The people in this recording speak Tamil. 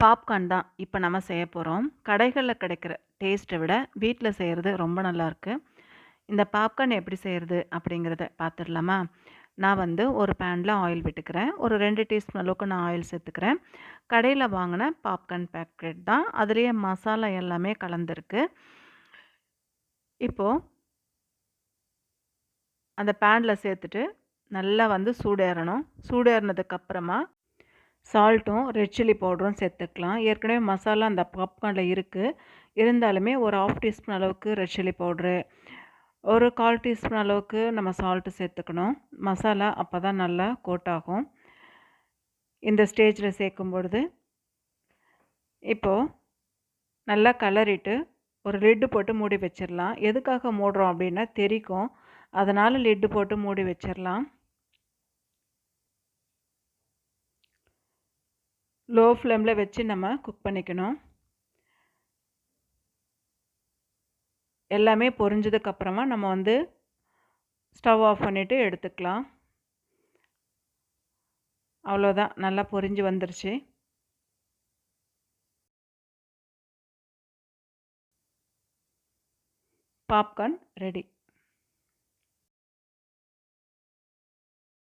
பாப்கார்ன் தான் இப்போ நம்ம செய்ய போகிறோம் கடைகளில் கிடைக்கிற டேஸ்ட்டை விட வீட்டில் செய்கிறது ரொம்ப நல்லாயிருக்கு இந்த பாப்கார்ன் எப்படி செய்கிறது அப்படிங்கிறத பார்த்துடலாமா நான் வந்து ஒரு பேனில் ஆயில் விட்டுக்கிறேன். ஒரு ரெண்டு டீஸ்பூன் அளவுக்கு நான் ஆயில் சேர்த்துக்கிறேன். கடையில் வாங்கின பாப்கார்ன் பேக்கெட் தான். அதுலேயே மசாலா எல்லாமே கலந்துருக்கு. இப்போது அந்த பேனில் சேர்த்துட்டு நல்லா வந்து சூடேறணும். சூடேறினதுக்கப்புறமா சால்ட்டும் ரெட் சில்லி பவுடரும் சேர்த்துக்கலாம். ஏற்கனவே மசாலா அந்த பாப்கார்னில் இருக்குது இருந்தாலுமே ஒரு ஆஃப் டீஸ்பூன் அளவுக்கு ரெட் சில்லி பவுட்ரு ஒரு கால் டீஸ்பூன் அளவுக்கு நம்ம சால்ட்டு சேர்த்துக்கணும். மசாலா அப்போ தான் நல்லா கோட் ஆகும் இந்த ஸ்டேஜில் சேர்க்கும் பொழுது இப்போது நல்லா கலரிட்டு ஒரு லிட்டு போட்டு மூடி வச்சிடலாம் எதுக்காக மூடுறோம் அப்படின்னா தெரிக்கும். அதனால் லிட்டு போட்டு மூடி வச்சிடலாம் லோ ஃப்ளேமில் வச்சு நம்ம குக் பண்ணிக்கணும். எல்லாமே பொரிஞ்சதுக்கப்புறமா நம்ம வந்து ஸ்டவ் ஆஃப் பண்ணிவிட்டு எடுத்துக்கலாம். அவ்வளோதான் நல்லா பொரிஞ்சு வந்துருச்சு. Popcorn ready.